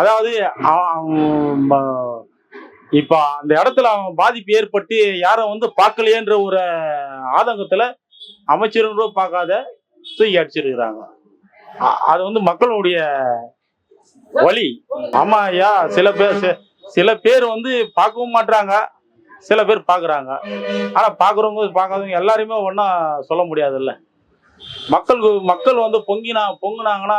அதாவது இப்ப அந்த இடத்துல அவன் பாதிப்பு ஏற்பட்டு யாரும் வந்து பார்க்கலையேன்ற ஒரு ஆதங்கத்துல அமைச்சரும் பார்க்காத தூக்கி அடிச்சிருக்கிறாங்க. அது வந்து மக்களுடைய வழி ஆமா ஐயா சில பேர் சில பேர் வந்து பார்க்கவும் மாட்றாங்க சில பேர் பார்க்குறாங்க. ஆனா பார்க்குறவங்க பார்க்காதவங்க எல்லாரையுமே ஒன்றா சொல்ல முடியாதுல்ல. மக்கள் மக்கள் வந்து பொங்கினா பொங்குனாங்கன்னா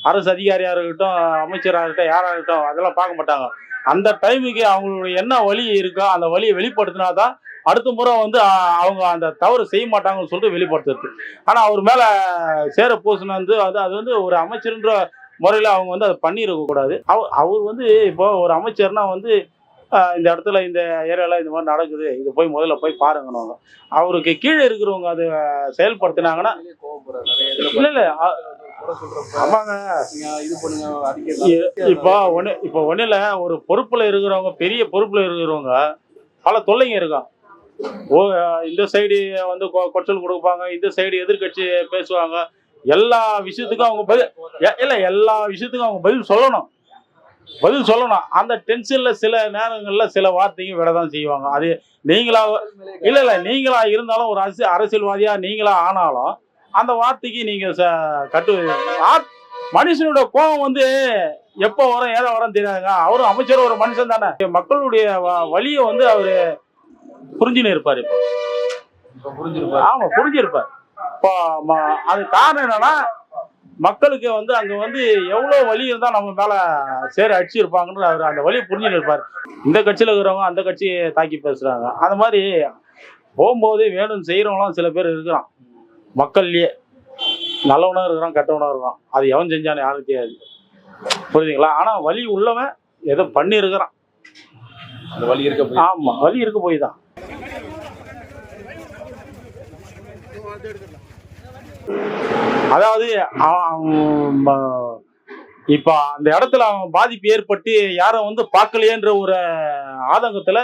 அரசு அதிகாரியா இருக்கட்டும் அமைச்சராக இருக்கட்டும் யாராக இருக்கட்டும் அதெல்லாம் பார்க்க மாட்டாங்க. அந்த டைமுக்கு அவங்களுடைய என்ன வழி இருக்கோ அந்த வழியை வெளிப்படுத்தினா தான் அடுத்த முறை வந்து அவங்க அந்த தவறு செய்ய மாட்டாங்கன்னு சொல்லிட்டு வெளிப்படுத்துறது. ஆனால் அவர் மேலே சேர பூசணம் வந்து அது அது வந்து ஒரு அமைச்சருன்ற முறையில் அவங்க வந்து அதை பண்ணியிருக்க கூடாது அவர் அவர் வந்து இப்போ ஒரு அமைச்சர்னா வந்து இந்த இடத்துல இந்த ஏரியாவில் இந்த மாதிரி நடக்குது. இது போய் முதல்ல போய் பாருங்கன்னு அவருக்கு கீழே இருக்கிறவங்க அதை செயல்படுத்தினாங்கன்னா இல்லை இல்லை ஆமாங்க. இப்போ ஒண்ணு இப்போ ஒண்ணுல ஒரு பொறுப்புல இருக்கிறவங்க பெரிய பொறுப்புல இருக்கிறவங்க பல தொல்லைங்க இருக்கும். ஓ இந்த சைடு வந்து கொ- கொச்சல் கொடுப்பாங்க. இந்த சைடு எதிர்க்கட்சி பேசுவாங்க. எல்லா விஷயத்துக்கும் அவங்க பதில் இல்ல எல்லா விஷயத்துக்கும் அவங்க பதில் சொல்லணும். பதில் சொல்லணும். அந்த டென்ஷன்ல சில நேரங்கள்ல சில வார்த்தைங்க விட தான் செய்வாங்க. அது நீங்களா இல்ல இல்ல நீங்களா இருந்தாலும் ஒரு அரசு அரசியல்வாதியா நீங்களா ஆனாலும் அந்த வார்த்தைக்கு நீங்க கட்டு மனுஷனோட கோபம் வந்து எப்போ வரும் ஏதோ வரும் தெரியாதுங்க. அவரும் அமைச்சர் ஒரு மனுஷன் தானே. மக்களுடைய வ- வலியை வந்து அவரு புரிஞ்சுன்னு இருப்பாரு இப்போ. ஆமா புரிஞ்சிருப்பார். இப்போ அது காரணம் என்னன்னா மக்களுக்கு வந்து அங்க வந்து எவ்வளவு வலி இருந்தா நம்ம மேல சேர அடிச்சு இருப்பாங்கன்னு அவர் அந்த வலியை புரிஞ்சுன்னு இருப்பார். இந்த கட்சியில இருக்கிறவங்க அந்த கட்சியை தாக்கி பேசுறாங்க. அந்த மாதிரி போகும்போது வேணும் செய்யறவங்களாம் சில பேர் இருக்கிறான் மக்கள்லயே நல்லவனும் இருக்கிறான் கெட்டவனும் இருக்கிறான். அது எவன் செஞ்சானு யாரும் தெரியாது. புரியுதுங்களா? ஆனா வலி உள்ளவன் ஏதோ பண்ணி இருக்கிறான். அந்த வழி இருக்க போய். ஆமா வலி இருக்க போய் தான். அதாவது இப்ப அந்த இடத்துல அவன் பாதிப்பு ஏற்பட்டு யாரும் வந்து பார்க்கலையேன்ற ஒரு ஆதங்கத்துல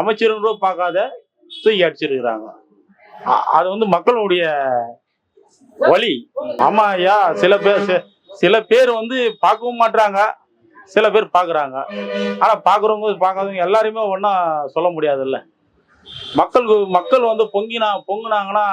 அமைச்சரும் பார்க்காத தூக்கி அடிச்சிருக்கிறாங்க. அது வந்து மக்களுடைய வழி ஆமா ஐயா சில பேர் சில பேர் வந்து பார்க்கவும் மாட்றாங்க சில பேர் பார்க்குறாங்க. ஆனா பார்க்குறவங்க பார்க்காதவங்க எல்லாருமே ஒன்றா சொல்ல முடியாதுல்ல. மக்கள் மக்கள் வந்து பொங்கினா பொங்குனாங்கன்னா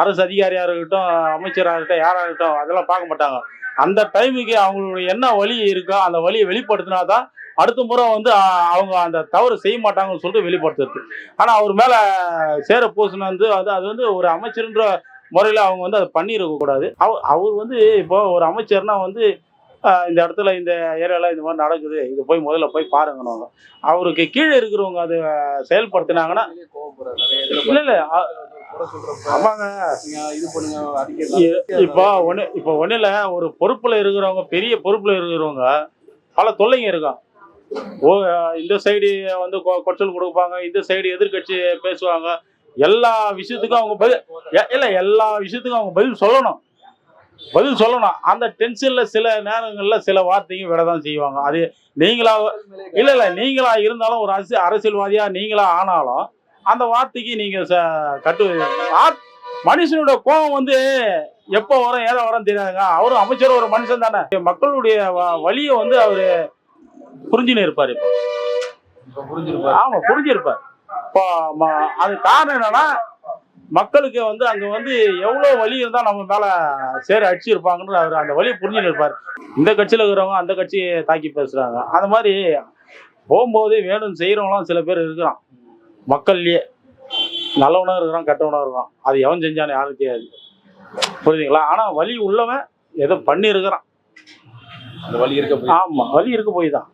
அரசு அதிகாரியா இருக்கட்டும் அமைச்சராக இருக்கட்டும் யாராக இருக்கட்டும் அதெல்லாம் பார்க்க மாட்டாங்க. அந்த டைமுக்கு அவங்களுடைய என்ன வழி இருக்கோ அந்த வழியை வெளிப்படுத்தினா தான் அடுத்த முறை வந்து அவங்க அந்த தவறு செய்ய மாட்டாங்கன்னு சொல்லிட்டு வெளிப்படுத்துறது. ஆனால் அவர் மேலே சேர பூசணம் வந்து அது அது வந்து ஒரு அமைச்சர்ன்ற முறையில் அவங்க வந்து அதை பண்ணியிருக்க கூடாது. அவர் அவர் வந்து இப்போ ஒரு அமைச்சர்னா வந்து இந்த இடத்துல இந்த ஏரியாவில் இந்த மாதிரி நடக்குது இது போய் முதல்ல போய் பாருங்கன்னு அவருக்கு கீழே இருக்கிறவங்க அதை செயல்படுத்தினாங்கன்னா இல்லை இல்லை இப்போ ஒண்ணு இப்போ ஒண்ணுல ஒரு பொறுப்புல இருக்கிறவங்க பெரிய பொறுப்புல இருக்கிறவங்க பல தொல்லைங்க இருக்கும். இந்த சைடு வந்து கொ- கொச்சல் கொடுப்பாங்க இந்த சைடு எதிர்க்கட்சி பேசுவாங்க. எல்லா விஷயத்துக்கும் அவங்க பதில் இல்ல எல்லா விஷயத்துக்கும் அவங்க பதில் சொல்லணும். பதில் சொல்லணும். அந்த டென்ஷன்ல சில நேரங்கள்ல சில வார்த்தைங்க விட தான் செய்வாங்க. அது நீங்களா இல்ல இல்ல நீங்களா இருந்தாலும் ஒரு அரசு அரசியல்வாதியா நீங்களா ஆனாலும் அந்த வார்த்தைக்கு நீங்க கட்டு மனுஷனோட கோபம் வந்து எப்போ வரும் ஏதோ வரும் தெரியாதுங்க. அவரும் அமைச்சர் ஒரு மனுஷன் தானே. மக்களுடைய வ- வலியை வந்து அவரு புரிஞ்சுன்னு இருப்பாரு இப்போ. ஆமா புரிஞ்சிருப்பார். இப்போ அது காரணம் என்னன்னா மக்களுக்கு வந்து அங்க வந்து எவ்வளவு வலி இருந்தா நம்ம மேல சேர அடிச்சு இருப்பாங்கன்னு அவர் அந்த வழியை புரிஞ்சுன்னு இருப்பார். இந்த கட்சியில இருக்கிறவங்க அந்த கட்சியை தாக்கி பேசுறாங்க. அந்த மாதிரி போகும்போது வேணும் செய்யறவங்களாம் சில பேர் இருக்கிறான். மக்கள்லயே நல்லவனும் இருக்கிறான் கெட்டவனும் இருக்கிறான். அது எவன் செஞ்சானு யாரும் தெரியாது. புரியுதுங்களா? ஆனா வலி உள்ளவன் ஏதோ பண்ணி இருக்கிறான் அந்த வழி இருக்க போய் ஆமா வலி இருக்க போய் தான்.